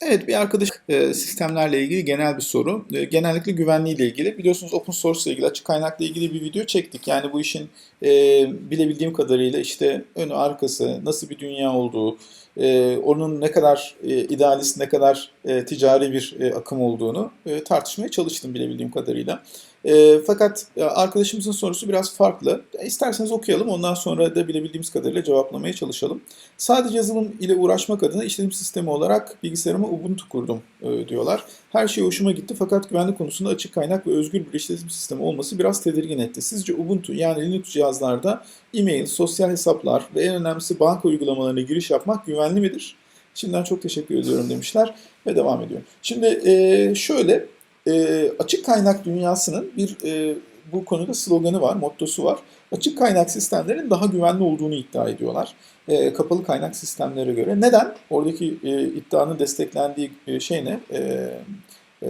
Evet, bir arkadaş e, sistemlerle ilgili genel bir soru. E, genellikle güvenliğiyle ilgili. Biliyorsunuz open source ile ilgili, açık kaynakla ilgili bir video çektik. Yani bu işin e, bilebildiğim kadarıyla işte önü arkası, nasıl bir dünya olduğu, e, onun ne kadar e, idealist, ne kadar e, ticari bir e, akım olduğunu e, tartışmaya çalıştım bilebildiğim kadarıyla. E, fakat e, arkadaşımızın sorusu biraz farklı. İsterseniz okuyalım, ondan sonra da bilebildiğimiz kadarıyla cevaplamaya çalışalım. Sadece yazılım ile uğraşmak adına işletim sistemi olarak bilgisayarıma Ubuntu kurdum e, diyorlar. Her şey hoşuma gitti fakat güvenlik konusunda açık kaynak ve özgür bir işletim sistemi olması biraz tedirgin etti. Sizce Ubuntu yani Linux cihazlarda e-mail, sosyal hesaplar ve en önemlisi banka uygulamalarına giriş yapmak güvenli midir? Şimdiden çok teşekkür ediyorum demişler ve devam ediyor. Şimdi e, şöyle e, açık kaynak dünyasının bir e, bu konuda sloganı var, mottosu var. Açık kaynak sistemlerin daha güvenli olduğunu iddia ediyorlar. E, kapalı kaynak sistemlere göre. Neden? Oradaki e, iddianın desteklendiği e, şey ne? E, e,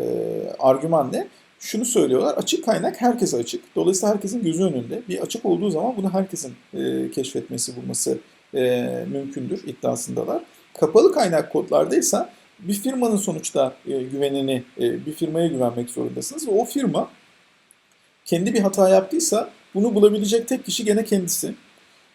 argüman ne? Şunu söylüyorlar, açık kaynak herkese açık. Dolayısıyla herkesin gözü önünde. Bir açık olduğu zaman bunu herkesin e, keşfetmesi, bulması e, mümkündür iddiasındalar. Kapalı kaynak kodlarda ise bir firmanın sonuçta e, güvenini, e, bir firmaya güvenmek zorundasınız ve o firma kendi bir hata yaptıysa bunu bulabilecek tek kişi gene kendisi.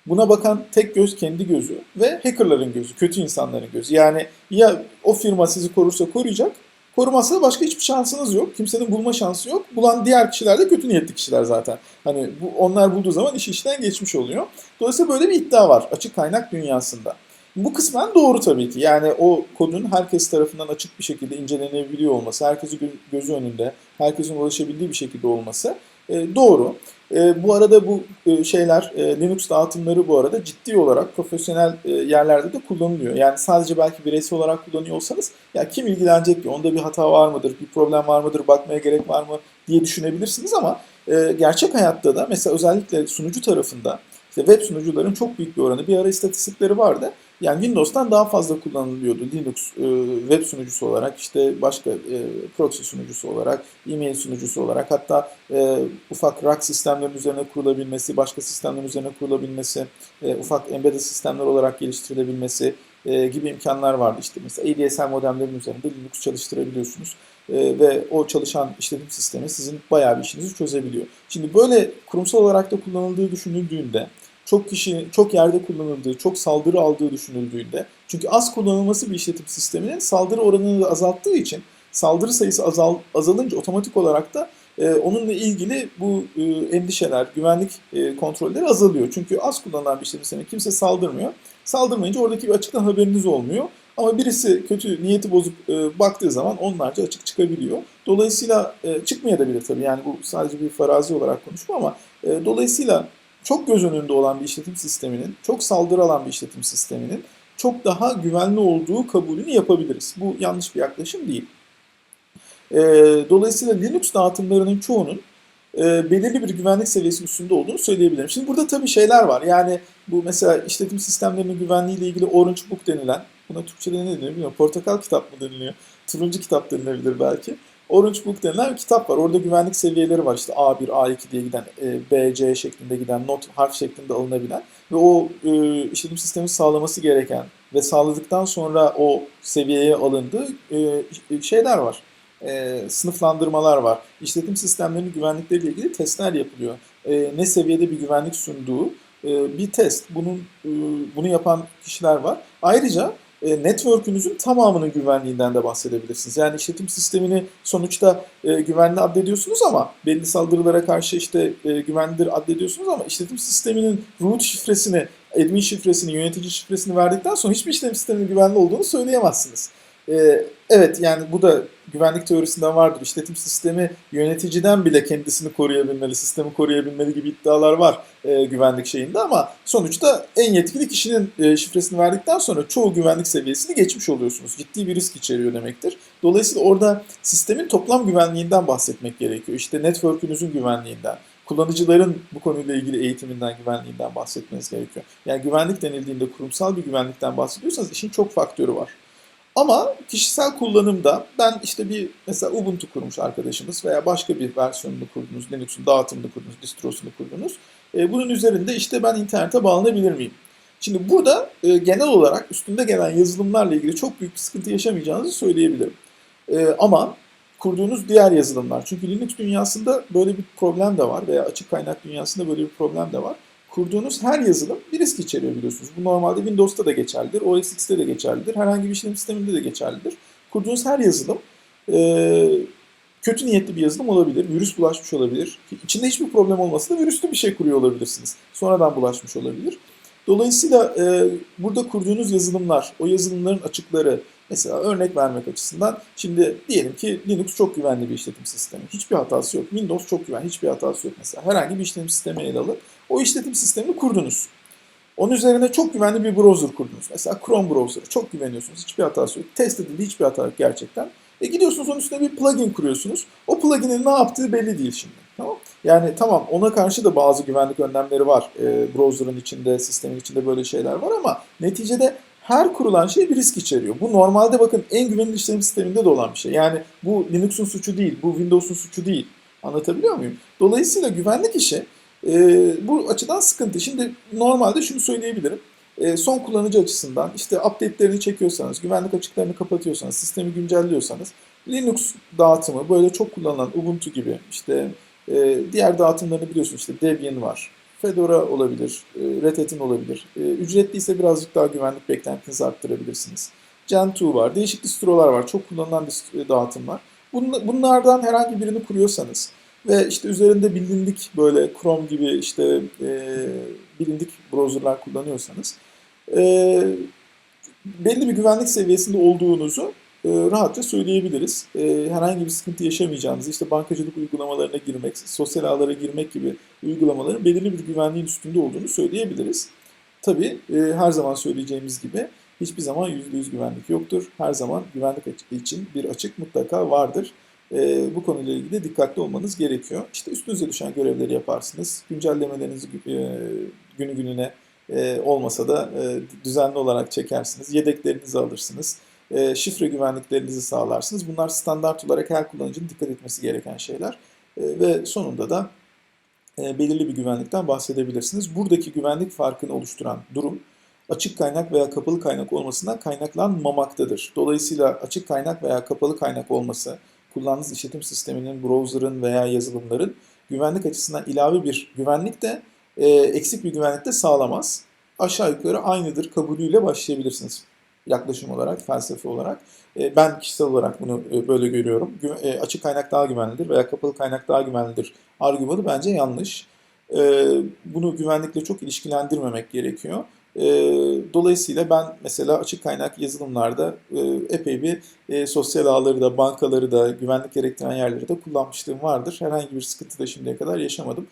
Buna bakan tek göz kendi gözü ve hackerların gözü, kötü insanların gözü. Yani ya o firma sizi korursa koruyacak, korumazsa da başka hiçbir şansınız yok. Kimsenin bulma şansı yok. Bulan diğer kişiler de kötü niyetli kişiler zaten. Hani bu, onlar bulduğu zaman iş işten geçmiş oluyor. Dolayısıyla böyle bir iddia var açık kaynak dünyasında. Bu kısmen doğru tabii ki. Yani o kodun herkes tarafından açık bir şekilde incelenebiliyor olması, herkesin gözü önünde, herkesin ulaşabildiği bir şekilde olması e, doğru. E, bu arada bu e, şeyler, e, Linux dağıtımları bu arada ciddi olarak profesyonel e, yerlerde de kullanılıyor. Yani sadece belki bireysel olarak kullanıyor olsanız ya kim ilgilenecek ki? Onda bir hata var mıdır, bir problem var mıdır, bakmaya gerek var mı diye düşünebilirsiniz ama e, gerçek hayatta da mesela özellikle sunucu tarafında işte web sunucuların çok büyük bir oranı bir ara istatistikleri vardı. Yani Windows'tan daha fazla kullanılıyordu Linux e, web sunucusu olarak, işte başka e, proxy sunucusu olarak, e-mail sunucusu olarak, hatta e, ufak rack sistemlerin üzerine kurulabilmesi, başka sistemlerin üzerine kurulabilmesi, e, ufak embedded sistemler olarak geliştirilebilmesi e, gibi imkanlar vardı. İşte mesela ADSL modemlerin üzerinde Linux çalıştırabiliyorsunuz e, ve o çalışan işletim sistemi sizin bayağı bir işinizi çözebiliyor. Şimdi böyle kurumsal olarak da kullanıldığı düşünüldüğünde çok kişi çok yerde kullanıldığı, çok saldırı aldığı düşünüldüğünde çünkü az kullanılması bir işletim sisteminin saldırı oranını da azalttığı için saldırı sayısı azal, azalınca otomatik olarak da e, onunla ilgili bu e, endişeler, güvenlik e, kontrolleri azalıyor. Çünkü az kullanılan bir işletim sistemi kimse saldırmıyor. Saldırmayınca oradaki bir açıktan haberiniz olmuyor. Ama birisi kötü niyeti bozup e, baktığı zaman onlarca açık çıkabiliyor. Dolayısıyla e, çıkmayabilir tabii. Yani bu sadece bir farazi olarak konuşma ama e, dolayısıyla çok göz önünde olan bir işletim sisteminin, çok saldırı alan bir işletim sisteminin çok daha güvenli olduğu kabulünü yapabiliriz. Bu yanlış bir yaklaşım değil. E, dolayısıyla Linux dağıtımlarının çoğunun e, belirli bir güvenlik seviyesi üstünde olduğunu söyleyebilirim. Şimdi burada tabii şeyler var. Yani bu mesela işletim sistemlerinin güvenliği ile ilgili Orange Book denilen, buna Türkçe'de ne deniliyor bilmiyorum. Portakal kitap mı deniliyor? Turuncu kitap denilebilir belki. Orange Book denilen bir kitap var. Orada güvenlik seviyeleri var. İşte A1, A2 diye giden, e, B, C şeklinde giden, not harf şeklinde alınabilen ve o e, işletim sistemi sağlaması gereken ve sağladıktan sonra o seviyeye alındığı e, şeyler var. E, sınıflandırmalar var. İşletim sistemlerinin güvenlikleriyle ilgili testler yapılıyor. E, ne seviyede bir güvenlik sunduğu e, bir test. Bunun e, bunu yapan kişiler var. Ayrıca e, network'ünüzün tamamının güvenliğinden de bahsedebilirsiniz. Yani işletim sistemini sonuçta e, güvenli addediyorsunuz ama belli saldırılara karşı işte e, güvenlidir addediyorsunuz ama işletim sisteminin root şifresini, admin şifresini, yönetici şifresini verdikten sonra hiçbir işletim sisteminin güvenli olduğunu söyleyemezsiniz. E, evet yani bu da güvenlik teorisinden vardır. İşletim sistemi yöneticiden bile kendisini koruyabilmeli, sistemi koruyabilmeli gibi iddialar var e, güvenlik şeyinde ama sonuçta en yetkili kişinin e, şifresini verdikten sonra çoğu güvenlik seviyesini geçmiş oluyorsunuz. Ciddi bir risk içeriyor demektir. Dolayısıyla orada sistemin toplam güvenliğinden bahsetmek gerekiyor. İşte network'ünüzün güvenliğinden, kullanıcıların bu konuyla ilgili eğitiminden, güvenliğinden bahsetmeniz gerekiyor. Yani güvenlik denildiğinde kurumsal bir güvenlikten bahsediyorsanız işin çok faktörü var. Ama kişisel kullanımda ben işte bir mesela Ubuntu kurmuş arkadaşımız veya başka bir versiyonunu kurdunuz, Linux'un dağıtımını kurdunuz, distrosunu kurdunuz. E, bunun üzerinde işte ben internete bağlanabilir miyim? Şimdi burada e, genel olarak üstünde gelen yazılımlarla ilgili çok büyük bir sıkıntı yaşamayacağınızı söyleyebilirim. E, ama kurduğunuz diğer yazılımlar, çünkü Linux dünyasında böyle bir problem de var veya açık kaynak dünyasında böyle bir problem de var. Kurduğunuz her yazılım bir risk içeriyor biliyorsunuz. Bu normalde Windows'ta da geçerlidir, OS X'te de geçerlidir, herhangi bir işletim sisteminde de geçerlidir. Kurduğunuz her yazılım e, kötü niyetli bir yazılım olabilir, virüs bulaşmış olabilir. İçinde hiçbir problem olmasa da virüslü bir şey kuruyor olabilirsiniz. Sonradan bulaşmış olabilir. Dolayısıyla e, burada kurduğunuz yazılımlar, o yazılımların açıkları, mesela örnek vermek açısından şimdi diyelim ki Linux çok güvenli bir işletim sistemi. Hiçbir hatası yok. Windows çok güvenli, hiçbir hatası yok mesela. Herhangi bir işletim sistemi ele alın. O işletim sistemini kurdunuz. Onun üzerine çok güvenli bir browser kurdunuz. Mesela Chrome browser'ı çok güveniyorsunuz. Hiçbir hatası yok. Test edildi hiçbir hata yok gerçekten. E gidiyorsunuz onun üstüne bir plugin kuruyorsunuz. O plugin'in ne yaptığı belli değil şimdi. Tamam? Yani tamam ona karşı da bazı güvenlik önlemleri var. E, browser'ın içinde, sistemin içinde böyle şeyler var ama neticede her kurulan şey bir risk içeriyor. Bu normalde bakın en güvenilir işletim sisteminde de olan bir şey. Yani bu Linux'un suçu değil, bu Windows'un suçu değil. Anlatabiliyor muyum? Dolayısıyla güvenlik işi e, bu açıdan sıkıntı. Şimdi normalde şunu söyleyebilirim. E, son kullanıcı açısından işte update'lerini çekiyorsanız, güvenlik açıklarını kapatıyorsanız, sistemi güncelliyorsanız Linux dağıtımı böyle çok kullanılan Ubuntu gibi işte e, diğer dağıtımlarını biliyorsunuz işte Debian var. Fedora olabilir, e, Red Hat'in olabilir. E, ücretliyse birazcık daha güvenlik beklentinizi arttırabilirsiniz. Gentoo var, değişik distrolar var, çok kullanılan dist- dağıtımlar. Bun- Bunlardan herhangi birini kuruyorsanız ve işte üzerinde bilindik böyle Chrome gibi işte e, bilindik browserlar kullanıyorsanız e, belli bir güvenlik seviyesinde olduğunuzu e, rahatça söyleyebiliriz. E, herhangi bir sıkıntı yaşamayacağınızı, işte bankacılık uygulamalarına girmek, sosyal ağlara girmek gibi uygulamaların belirli bir güvenliğin üstünde olduğunu söyleyebiliriz. Tabii e, her zaman söyleyeceğimiz gibi hiçbir zaman %100 güvenlik yoktur. Her zaman güvenlik için bir açık mutlaka vardır. E, bu konuyla ilgili de dikkatli olmanız gerekiyor. İşte üstünüze düşen görevleri yaparsınız. Güncellemelerinizi e, günü gününe e, olmasa da düzenli olarak çekersiniz. Yedeklerinizi alırsınız. E, şifre güvenliklerinizi sağlarsınız. Bunlar standart olarak her kullanıcının dikkat etmesi gereken şeyler. E, ve sonunda da e, belirli bir güvenlikten bahsedebilirsiniz. Buradaki güvenlik farkını oluşturan durum açık kaynak veya kapalı kaynak olmasından kaynaklanmamaktadır. Dolayısıyla açık kaynak veya kapalı kaynak olması kullandığınız işletim sisteminin, browser'ın veya yazılımların güvenlik açısından ilave bir güvenlik de e, eksik bir güvenlik de sağlamaz. Aşağı yukarı aynıdır kabulüyle başlayabilirsiniz yaklaşım olarak, felsefe olarak. E, ben kişisel olarak bunu e, böyle görüyorum. E, açık kaynak daha güvenlidir veya kapalı kaynak daha güvenlidir argümanı bence yanlış. Bunu güvenlikle çok ilişkilendirmemek gerekiyor. Dolayısıyla ben mesela açık kaynak yazılımlarda epey bir sosyal ağları da, bankaları da, güvenlik gerektiren yerleri de kullanmışlığım vardır. Herhangi bir sıkıntı da şimdiye kadar yaşamadım.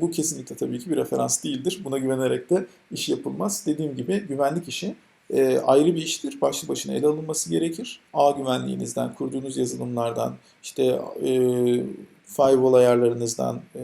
Bu kesinlikle tabii ki bir referans değildir. Buna güvenerek de iş yapılmaz. Dediğim gibi güvenlik işi e, ayrı bir iştir. Başlı başına ele alınması gerekir. Ağ güvenliğinizden, kurduğunuz yazılımlardan, işte e, firewall ayarlarınızdan, e,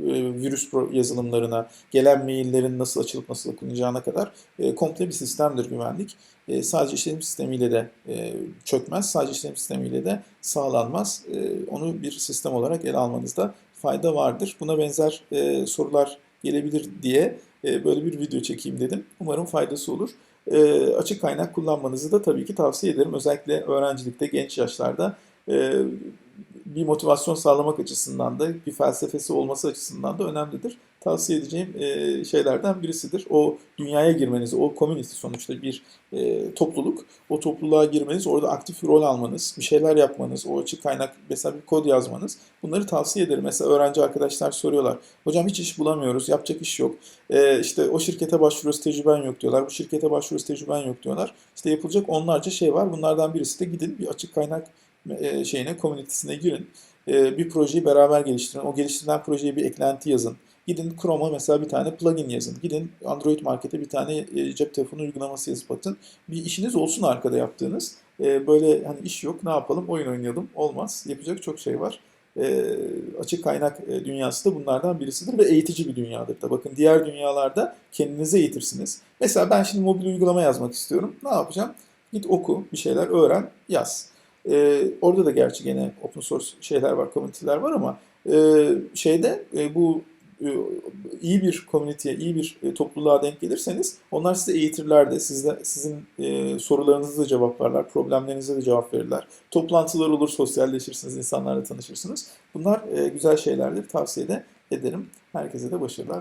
e, virüs yazılımlarına, gelen maillerin nasıl açılıp nasıl okunacağına kadar e, komple bir sistemdir güvenlik. E, sadece işletim sistemiyle de e, çökmez, sadece işletim sistemiyle de sağlanmaz. E, onu bir sistem olarak ele almanızda fayda vardır. Buna benzer e, sorular gelebilir diye e, böyle bir video çekeyim dedim. Umarım faydası olur. E, açık kaynak kullanmanızı da tabii ki tavsiye ederim. Özellikle öğrencilikte, genç yaşlarda e, bir motivasyon sağlamak açısından da bir felsefesi olması açısından da önemlidir. Tavsiye edeceğim e, şeylerden birisidir. O dünyaya girmenizi, o community sonuçta bir e, topluluk. O topluluğa girmeniz, orada aktif rol almanız, bir şeyler yapmanız, o açık kaynak mesela bir kod yazmanız. Bunları tavsiye ederim. Mesela öğrenci arkadaşlar soruyorlar. Hocam hiç iş bulamıyoruz, yapacak iş yok. E, işte o şirkete başvuruyoruz, tecrüben yok diyorlar. Bu şirkete başvuruyoruz, tecrüben yok diyorlar. İşte yapılacak onlarca şey var. Bunlardan birisi de gidin bir açık kaynak e, şeyine, komünitesine girin. E, bir projeyi beraber geliştirin. O geliştirilen projeye bir eklenti yazın. Gidin Chrome'a mesela bir tane plugin yazın. Gidin Android Market'e bir tane e, cep telefonu uygulaması yazıp atın. Bir işiniz olsun arkada yaptığınız. Böyle hani iş yok ne yapalım oyun oynayalım olmaz. Yapacak çok şey var. Açık kaynak dünyası da bunlardan birisidir ve eğitici bir dünyadır da. Bakın diğer dünyalarda kendinizi eğitirsiniz. Mesela ben şimdi mobil uygulama yazmak istiyorum. Ne yapacağım? Git oku, bir şeyler öğren, yaz. E, orada da gerçi gene open source şeyler var, komüniteler var ama e, şeyde e, bu e, iyi bir komüniteye, iyi bir e, topluluğa denk gelirseniz onlar size eğitirler de, sizde, sizin e, sorularınızı da cevaplarlar, problemlerinize de cevap verirler. Toplantılar olur, sosyalleşirsiniz, insanlarla tanışırsınız. Bunlar e, güzel şeylerdir, tavsiye de ederim. Herkese de başarılar.